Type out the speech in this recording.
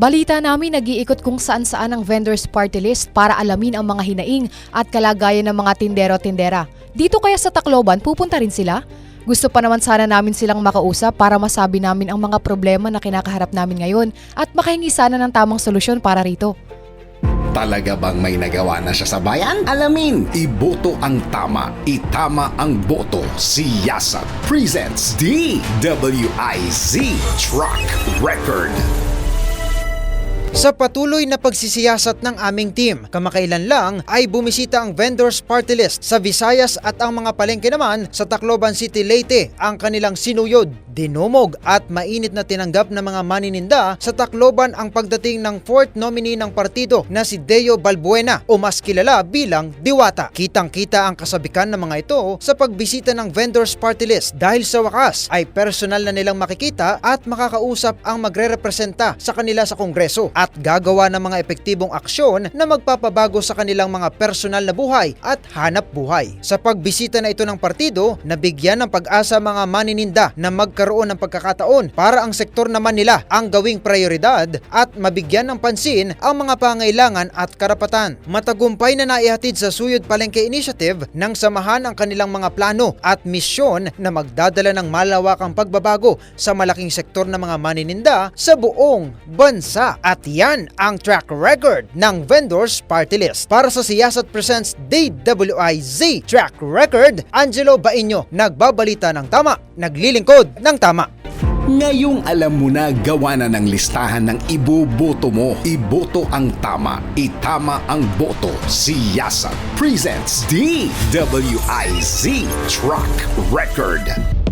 Balita namin nag-iikot kung saan-saan ang vendors party list para alamin ang mga hinaing at kalagayan ng mga tindero-tindera. Dito kaya sa Tacloban, pupunta rin sila? Gusto pa naman sana namin silang makausap para masabi namin ang mga problema na kinakaharap namin ngayon at makahingi sana ng tamang solusyon para rito. Talaga bang may nagawa na siya sa bayan? Alamin, iboto ang tama, itama ang boto. Si Yasat presents DWIZ Truck Record. Sa patuloy na pagsisiyasat ng aming team, kamakailan lang ay bumisita ang vendors party list sa Visayas at ang mga palengke naman sa Tacloban City Leyte ang kanilang sinuyod, dinumog at mainit na tinanggap ng mga manininda sa Tacloban ang pagdating ng fourth nominee ng partido na si Deo Balbuena o mas kilala bilang Diwata. Kitang-kita ang kasabikan ng mga ito sa pagbisita ng vendors party list dahil sa wakas ay personal na nilang makikita at makakausap ang magre-representa sa kanila sa Kongreso at gagawa ng mga epektibong aksyon na magpapabago sa kanilang mga personal na buhay at hanap buhay. Sa pagbisita na ito ng partido, nabigyan ng pag-asa mga manininda na magkaroon ng pagkakataon para ang sektor naman nila ang gawing prioridad at mabigyan ng pansin ang mga pangailangan at karapatan. Matagumpay na naihatid sa Suyod Palengke Initiative ng samahan ang kanilang mga plano at misyon na magdadala ng malawakang pagbabago sa malaking sektor ng mga manininda sa buong bansa. At yan ang track record ng Vendors Party List. Para sa Siyasat Presents DWIZ Track Record, Angelo Bainyo, nagbabalita ng tama, naglilingkod ng tama. Ngayong alam mo na gawa na ng listahan ng iboboto mo. Iboto ang tama, itama ang boto. Si Yasat presents DWIZ Truck Record.